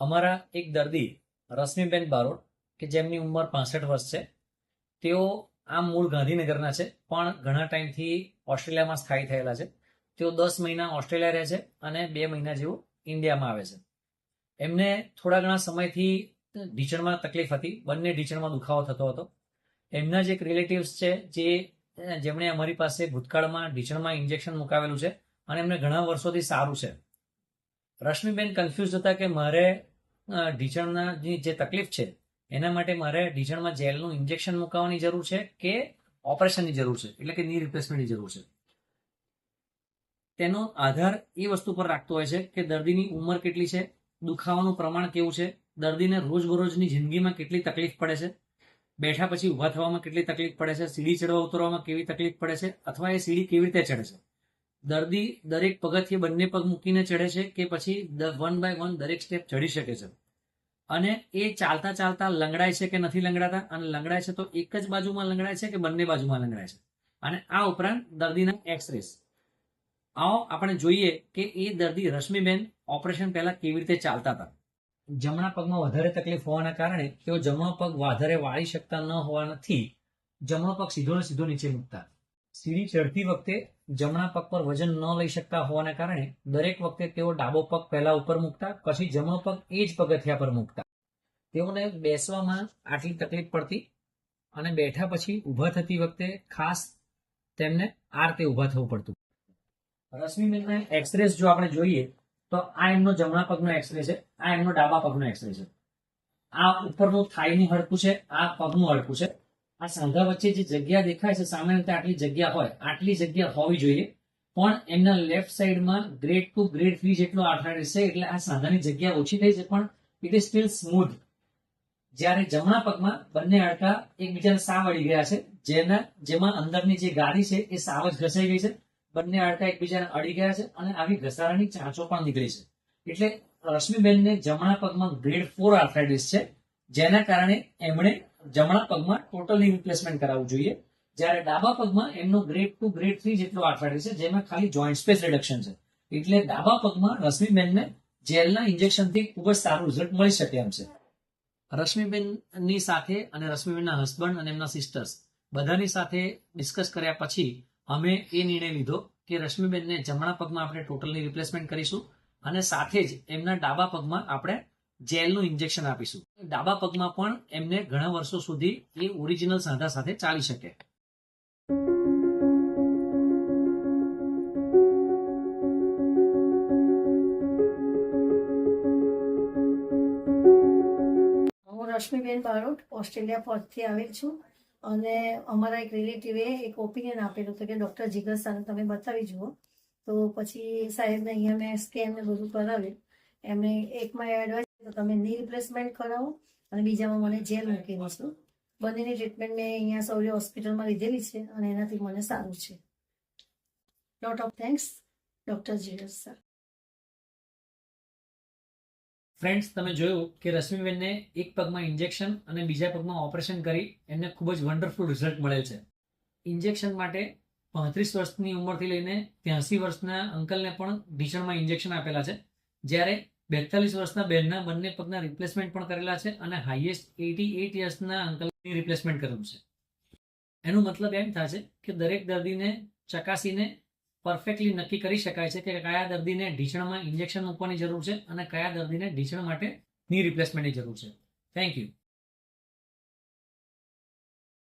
અમારા એક દર્દી, રશ્મિબેન બારોટ, કે જેમની ઉંમર પાસઠ વર્ષ છે, તેઓ આમ મૂળ ગાંધીનગરના છે, પણ ઘણા ટાઈમથી ઓસ્ટ્રેલિયામાં સ્થાયી થયેલા છે. તેઓ દસ મહિના ઓસ્ટ્રેલિયા રહે છે અને બે મહિના જેવું ઇન્ડિયામાં આવે છે. એમને થોડા ઘણા સમયથી ઢીંચણમાં તકલીફ હતી. બંને ઢીચણમાં દુખાવો થતો હતો. એમના જ એક રિલેટિવ્સ છે, જે, જેમણે અમારી પાસે ભૂતકાળમાં ઢીચણમાં ઇન્જેક્શન મુકાવેલું છે અને એમને ઘણા વર્ષોથી સારું છે. રશ્મિબેન કન્ફ્યુઝ હતા કે મારે ઢીંચણના જે તકલીફ છે, એના માટે મારે ઢીંચણમાં જેલનું ઇન્જેક્શન મુકાવવાની જરૂર છે કે ઓપરેશનની જરૂર છે? એટલે કે ની રિપ્લેસમેન્ટની જરૂર છે. તેનો આધાર એ વસ્તુ પર રાખતો હોય છે કે દર્દીની ઉંમર કેટલી છે, દુખાવાનું પ્રમાણ કેવું છે, દર્દીને રોજબરોજની જિંદગીમાં કેટલી તકલીફ પડે છે, બેઠા પછી ઊભા થવામાં કેટલી તકલીફ પડે છે, સીડી ચડવા ઉતરવામાં કેવી તકલીફ પડે છે, અથવા એ સીડી કેવી રીતે ચડે છે? દર્દી દરેક પગથિયે બંને પગ મૂકીને ચડે છે કે પછી વન બાય વન દરેક સ્ટેપ ચડી શકે છે. અને એ ચાલતા ચાલતા લંગડાય છે કે નથી લંગડાતા? અને લંગડાય છે તો એક જ બાજુમાં લંગડાય છે કે બંને બાજુમાં લંગડાય છે? અને આ ઉપરાંત દર્દીના એક્સરેસ. આવો આપણે જોઈએ કે એ દર્દી રશ્મિબેન ઓપરેશન પહેલા કેવી રીતે ચાલતા હતા. જમણા પગમાં વધારે તકલીફ હોવાના કારણે તેઓ જમણો પગ વધારે વાળી શકતા ન હોવાથી જમણો પગ સીધો ને સીધો નીચે મૂકતા સીડી ચડતી વખતે જમણા પગ પર વજન ન લઈ શકતા હોવાના કારણે દરેક વખતે તેઓ ડાબો પગ પહેલા ઉપર મૂકતા, પછી જમણો પગ એ જ પગથિયા પર મૂકતા. તેઓને બેસવામાં આટલી તકલીફ પડતી અને બેઠા પછી ઊભા થતી વખતે ખાસ તેમને આ રીતે ઊભા થવું પડતું. રશ્મિબેનના એક્સરેસ જો આપણે જોઈએ, તો આ એમનો જમણા પગનો એક્સરે છે, આ એમનો ડાબા પગનો એક્સરે છે. આ ઉપરનું થાઈનું હડકું છે, આ પગનું હડકું છે. આ સાંધા વચ્ચે જે જગ્યા દેખાય છે, સામાન્ય રીતે આટલી જગ્યા હોય, આટલી જગ્યા હોવી જોઈએ. પણ એમના લેફ્ટ સાઈડમાં ગ્રેડ ટુ ગ્રેડ થ્રી જેટલો આર્થરાઇટિસ છે એટલે આ સાંધાની જગ્યા ઓછી થઈ છે, પણ ઇટ ઇઝ સ્ટીલ સ્મૂથ જ્યારે જમણા પગમાં બંને હાડકા એકબીજાને સાવ અડી ગયા છે, જેના, જેમાં અંદરની જે ગાડી છે, એ સાવ જ ઘસાઈ ગઈ છે. બંને હાડકા એકબીજાને અડી ગયા છે અને આવી ઘસારાની ચાંચો પણ નીકળી છે. એટલે રશ્મિબેનને જમણા પગમાં ગ્રેડ ફોર આર્થરાઇટિસ છે, જેના કારણે એમણે જમણા પગમાં ટોટલી રિપ્લેસમેન્ટ કરાવવું જોઈએ. જ્યારે ડાબા પગમાં એમનો ગ્રેડ ટુ ગ્રેડ થ્રી જેટલો આર્થરાઇટિસ છે, જેમાં ખાલી જોઈન્ટ સ્પેસ રિડક્શન છે. એટલે ડાબા પગમાં રશ્મિબેનને જેલના ઇન્જેક્શનથી ખૂબ જ સારું રિઝલ્ટ મળી શકે એમ છે. રશ્મિબેનની સાથે અને રશ્મિબેનના હસબન્ડ અને એમના સિસ્ટર્સ બધાની સાથે ડિસ્કસ કર્યા પછી અમે એ નિર્ણય લીધો કે રશ્મિબેનને જમણા પગમાં આપણે ટોટલની રિપ્લેસમેન્ટ કરીશું અને સાથે જ એમના ડાબા પગમાં આપણે જેલનું ઇન્જેક્શન આપીશું. ડાબા પગમાં પણ એમને ઘણા વર્ષો સુધી એ ઓરિજિનલ સાંધા સાથે ચાલી શકે. હું રશ્મિબેન બારોટ ઓસ્ટ્રેલિયા પરથી આવેલ છું અને અમારા એક રિલેટિવે એક ઓપિનિયન આપેલું હતું કે ડૉક્ટર જીગર સાને તમે બતાવી જુઓ. તો પછી સાહેબને અહીંયા મેં સ્કેન ને બધું કરાવ્યું. એમણે એકમાં એડવાઇસ તો તમે ની રિપ્લેસમેન્ટ કરાવો અને બીજામાં મને જેલ મૂકી દઈશું. બંનેની ટ્રીટમેન્ટ મેં અહીંયા સૌર્ય હોસ્પિટલમાં લીધેલી છે અને એનાથી મને સારું છે. Lot of thanks doctor Jiras sir friends તમે જોયું કે રશ્મિબેનને એક પગમાં ઇન્જેક્શન અને બીજા પગમાં ઓપરેશન કરી એમને ખૂબ જ વન્ડરફુલ રિઝલ્ટ મળેલ છે. ઇન્જેક્શન માટે પાંત્રીસ વર્ષની ઉંમરથી લઈને ત્યાંસી વર્ષના અંકલને પણ ઢીંચણમાં ઇન્જેક્શન આપેલા છે. જ્યારે બેતાલીસ વર્ષના બેનના બંને પગના રિપ્લેસમેન્ટ પણ કરેલા છે અને હાઈએસ્ટ એટી એટ યર્સના અંકલની રિપ્લેસમેન્ટ કરેલું છે. એનો મતલબ એમ થશે કે દરેક દર્દીને, ચકાસીને પરફેક્ટલી નક્કી કરી શકાય છે કે કયા દર્દીને ઢીંચણમાં ઇન્જેક્શન મૂકવાની જરૂર છે અને કયા દર્દીને ઢીંચણ માટે ની રિપ્લેસમેન્ટની જરૂર છે. Thank you